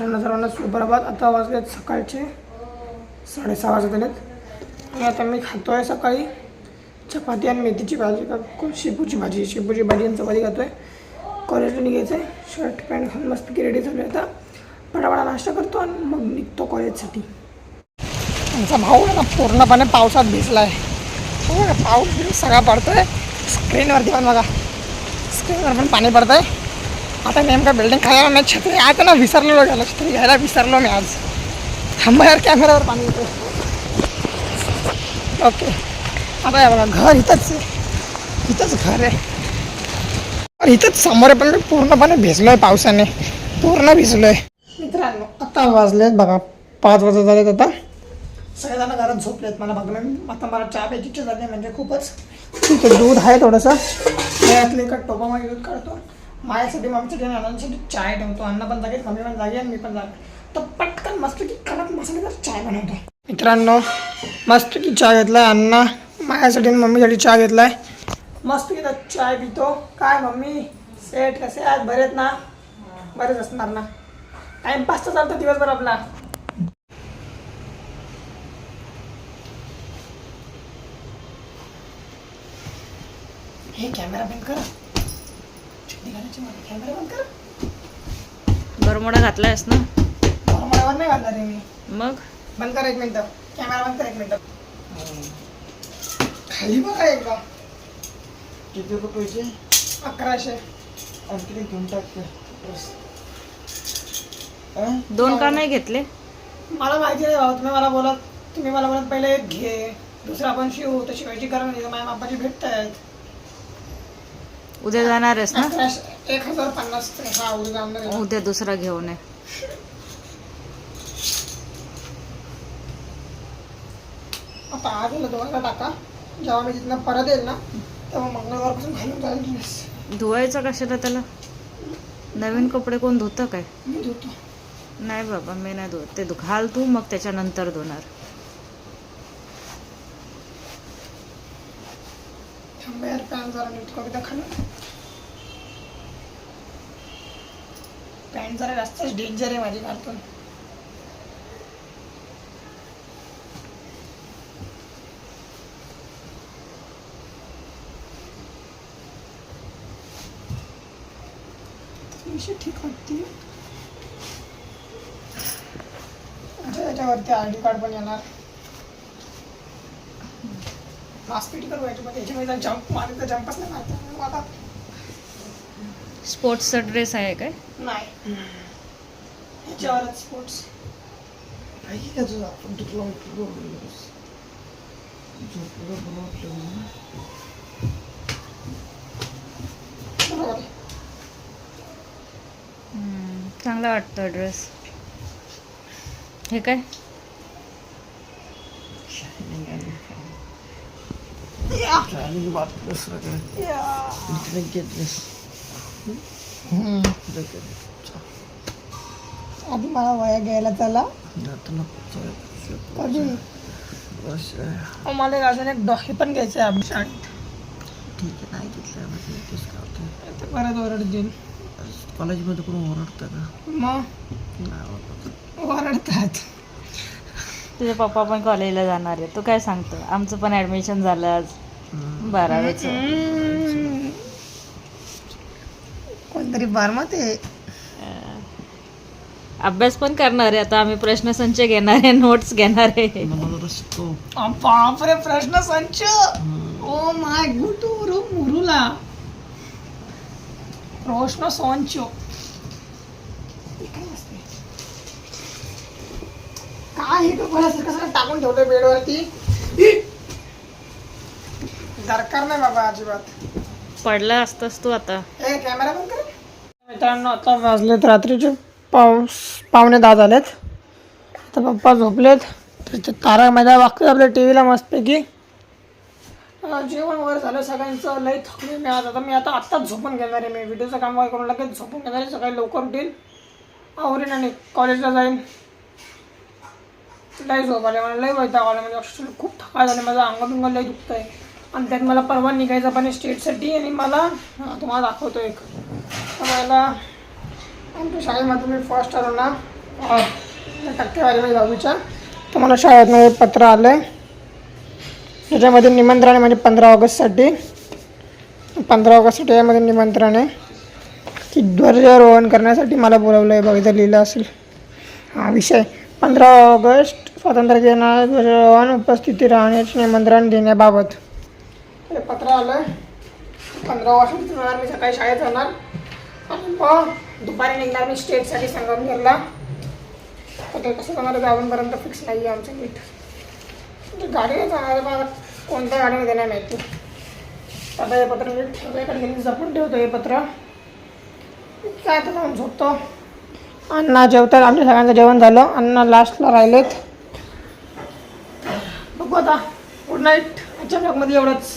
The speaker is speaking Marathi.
मित्रांनो सर्वांना सुप्रभात आता वाजलेत सकाळचे साडेसहा वाजत आलेत. आणि आता मी खातो आहे सकाळी चपाती आणि मेथीची भाजी. का शेपूची भाजी. शेपूची भाजी आणि चपाती खातो आहे कॉलेजला निघायचं आहे शर्ट पॅन्ट घालून मस्त रेडी झालो आता. पटापटा नाश्ता करतो आणि मग निघतो कॉलेजसाठी आमचा भाऊ आहे ना पूर्णपणे पावसात भिजला आहे हो ना, पाऊस सगळा पडतो आहे स्क्रीनवरती पण बघा. स्क्रीनवर पण पाणी पडतं आहे आता नेमका बिल्डिंग खायला नाही छत्री आता ना विसरलेलो घ्यायला छत्री घ्यायला विसरलो मी आज. थांबा यार कॅमेऱ्यावर पाणी येतो ओके आता या बघा घर इथंच इथंच घर आहे. इथंच समोर आहे पण मी पूर्णपणे भिजलोय पावसाने. पूर्ण भिजलोय. मित्रांनो आता वाजलेत बघा पाच वाजत झालेत आता. सगळेजण घरात झोपलेत. मला बघणं आता मला चहा प्यायची इच्छा झाली म्हणजे खूपच. ठीक आहे दूध आहे थोडंसं. त्यातलं एका टोपामध्ये दूध काढतो. माझ्यासाठी मम्मीसाठी आणि अण्णांसाठी चाय ठेवतो. अण्णा पण जागे मम्मी पण जागे आणि मी पण जागे तर पटकन मस्त की कडक मसालेदार चाय बनवतो. मित्रांनो मस्त की चाय घेतलाय अण्णा. माझ्यासाठी आणि मम्मीसाठी चहा घेतलाय. मस्त की चाय पितो. काय मम्मी? सेट कसे आज बरेच ना? बरेच असणार ना? टाइमपास तर चालतो दिवसभर आपला. हे कॅमेरा बंद करा छत्री घालायची मला कॅमेरा बंद कर बरमोडा घातलायस ना? नॉर्मलवर नाही घालणार आहे मी. मग? बंद कर एक मिनिट. कॅमेरा बंद कर एक मिनिट. खाली बघा एकदा. किती रुपयाचे अकराशे. आणखी घेऊन टाकते दोन का नाही घेतले? मला माहिती नाही भाऊ तुम्ही मला बोलत तुम्ही मला बोलत पहिले एक घे. दुसरा पण शिव तर शिवायची गरज नाही माझ्या बापाची भेटत आहेत उद्या जाणार आहेस ना? एक हजार पन्नास हा उद्या जाणार आहे. उद्या दुसरा घेऊन ये. आता आज आलं दोनला टाका. जेव्हा मी तिथनं परत येईल ना तेव्हा मंगळवारपासून घालून जाईल ड्रेस धुवायचं कशाला त्याला? नवीन कपडे कोण धुतं काय? मी धुतो. नाही बाबा मी नाही धुवत ते घाल तू मग त्याच्यानंतर धुणार. थांबा यार पॅन्ट जरा नीट करू द्या खाली पॅन्ट जरा जास्तच डेंजर आहे माझी घालतो थोडीशी ठीक वाटते अच्छा याच्यावरती आय डी कार्ड पण येणार हॉस्पिटल करायची पण त्याच्यामध्ये जंप मारे तर जंपच नाही मारता? मग आता स्पोर्ट्सचा ड्रेस आहे काय? नाही. ह्याच्यावरच स्पोर्ट्स तुझं आपण तुला चांगला वाटतो ड्रेस हे काय? Shining आणि या. shining बात दुसरं हम्म. इकडे घेतलं. आधी मला वया घ्यायला चला जाताना पुढचं कधी बस आहे. अहो, मला अजून एक डॉकी पण घ्यायचं आहे आम्ही शाळेत ठीक आहे नाही घेतलं म्हणजे तेच करतो ते परत ओरडतील कॉलेजमध्ये कोण ओरडतं का मग नाही ओरडत ओरडतात तुझे पप्पा पण कॉलेजला जाणार आहे तू काय सांगतो आमचं पण ऍडमिशन झालं आज बारावीचं. कोणतरी ते अभ्यास पण करणार आहे आता आम्ही प्रश्नसंच घेणार आहे नोट्स घेणार आहे. बापरे प्रश्न संच. Oh my गुटुरू मुरुला. प्रश्न संच काय हे सगळं टाकून ठेवलंय बेडवरती? दरकार नाही बाबा अजिबात. पडला असतास तू आता. हे कॅमेरा बंद कर. मित्रांनो आता वाजलेत रात्रीचे पाऊस पावणे दहा झालेत. आता पप्पा झोपलेत. तर ते तारक मेहता वागतात आपल्या टी व्हीला मस्तपैकी. अं, जेवण वगैरे झालं सगळ्यांचं. लई थकले मी आज. आता मी आता आत्ताच झोपून घेणार आहे मी. व्हिडिओचं काम वगैरे करून लगेच झोपून घेणार आहे. सकाळी लवकर उठील आवरीन आणि कॉलेजला जाईन. लई झोप आले. मला लई वैताग आला. म्हणजे अक्षरशः खूप थकाळ झाले. माझं अंग बिंग लई दुखतं आहे आणि त्यात मला परवा निघायचं पण आहे स्टेटसाठी आणि मला तुम्हाला दाखवतो एक. मला आमच्या शाळेमध्ये मी फर्स्ट आलो ना टक्केवारीमध्ये दहावीच्या तुम्हाला शाळेतनं पत्र आलं आहे त्याच्यामध्ये निमंत्रण आहे म्हणजे पंधरा ऑगस्टसाठी. पंधरा ऑगस्टसाठी यामध्ये निमंत्रण आहे. की ध्वजारोहण करण्यासाठी मला बोलावलं आहे बघ इथं लिहिलं असेल. हा विषय. पंधरा ऑगस्ट स्वातंत्र्य दिना ध्वजारोहण उपस्थिती राहण्याचे निमंत्रण देण्याबाबत. हे पत्र आलं आहे पंधरा ऑगस्ट जाणार मी सकाळी शाळेत जाणार. आणि मग दुपारी निघणार मी स्टेटसाठी संगमनेरला तर ते कसं जाणार गावांपर्यंत फिक्स नाही आहे आमचं नीट. म्हणजे गाडीने जाणार आहे मला कोणत्या गाडीने देणार माहिती. आता हे पत्र मी घेऊन जपून ठेवतो हे पत्र. काय आता जाऊन झोपतो. अण्णा जेवतात आमच्या सगळ्यांचं जेवण झालं. अण्णा लास्टला राहिलेत. बघू आता. गुड नाईट आजच्या ब्लॉगमध्ये एवढंच.